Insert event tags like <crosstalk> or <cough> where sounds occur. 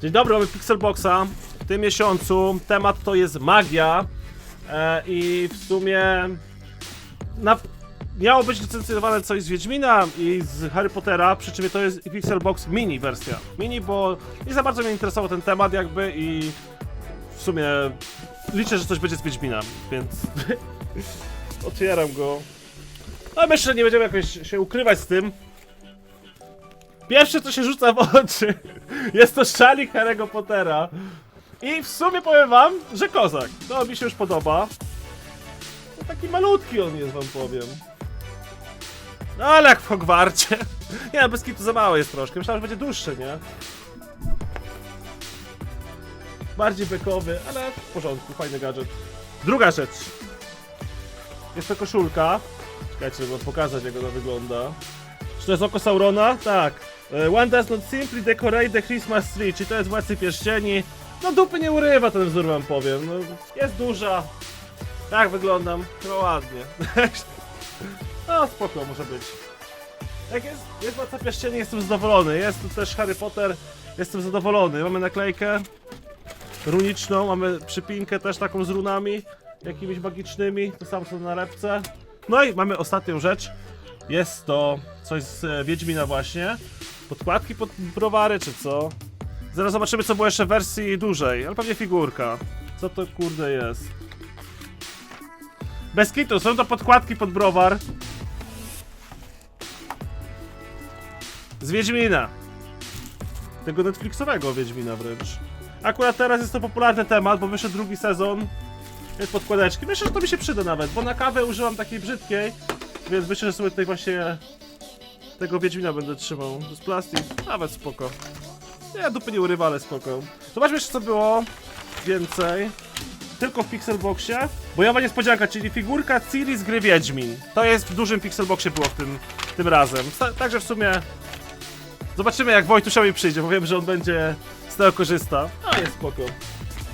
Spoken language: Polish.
Dzień dobry, mamy Pixelboxa. W tym miesiącu temat to jest magia e, i w sumie na, miało być licencjonowane coś z Wiedźmina i z Harry Pottera, przy czym to jest Pixelbox mini wersja. Mini, bo nie za bardzo mnie interesował ten temat jakby i w sumie liczę, że coś będzie z Wiedźmina, więc <laughs> otwieram go. No myślę, że nie będziemy jakoś się ukrywać z tym. Pierwsze co się rzuca w oczy jest to szalik Harry'ego Pottera. I w sumie powiem wam, że kozak. To mi się już podoba. No taki malutki on jest, wam powiem. No ale jak w Hogwarcie. <laughs> Nie, bez kitu za mały jest troszkę. Myślałem, że będzie dłuższy, nie? Bardziej bekowy, ale w porządku, fajny gadżet. Druga rzecz. Jest to koszulka. Czekajcie, żeby wam pokazać jak ona wygląda. Czy to jest oko Saurona? Tak. E, One does not simply decorate the Christmas tree, czyli to jest Władcy Pierścieni. No dupy nie urywa ten wzór wam powiem. No, jest duża. Tak wyglądam. No ładnie. <laughs> no spoko może być. Jak jest, jest Władca Pierścieni, jestem zadowolony. Jest tu też Harry Potter, jestem zadowolony. Mamy naklejkę runiczną, mamy przypinkę też taką z runami jakimiś magicznymi, to samo co na nalepce. No i mamy ostatnią rzecz. Jest to coś z e, Wiedźmina właśnie. Podkładki pod browary czy co? Zaraz zobaczymy co było jeszcze w wersji dużej, ale pewnie figurka. Co to kurde jest? Bez kitu, są to podkładki pod browar. Z Wiedźmina. Tego Netflixowego Wiedźmina wręcz. Akurat teraz jest to popularny temat, bo wyszedł drugi sezon. Jest podkładeczki. Myślę, że to mi się przyda nawet, bo na kawę używam takiej brzydkiej, więc myślę, że sobie tutaj właśnie tego Wiedźmina będę trzymał. To jest plastik, nawet spoko. Nie, dupy nie urywa, ale spoko. Zobaczmy jeszcze co było więcej. Tylko w Pixelboxie. Bojowa niespodzianka, czyli figurka Ciri z gry Wiedźmin. To jest w dużym Pixelboxie było w tym, tym razem. Ta- Także w sumie Zobaczymy jak Wojtuszowi przyjdzie, bo wiem, że on będzie z tego korzysta. A jest spoko.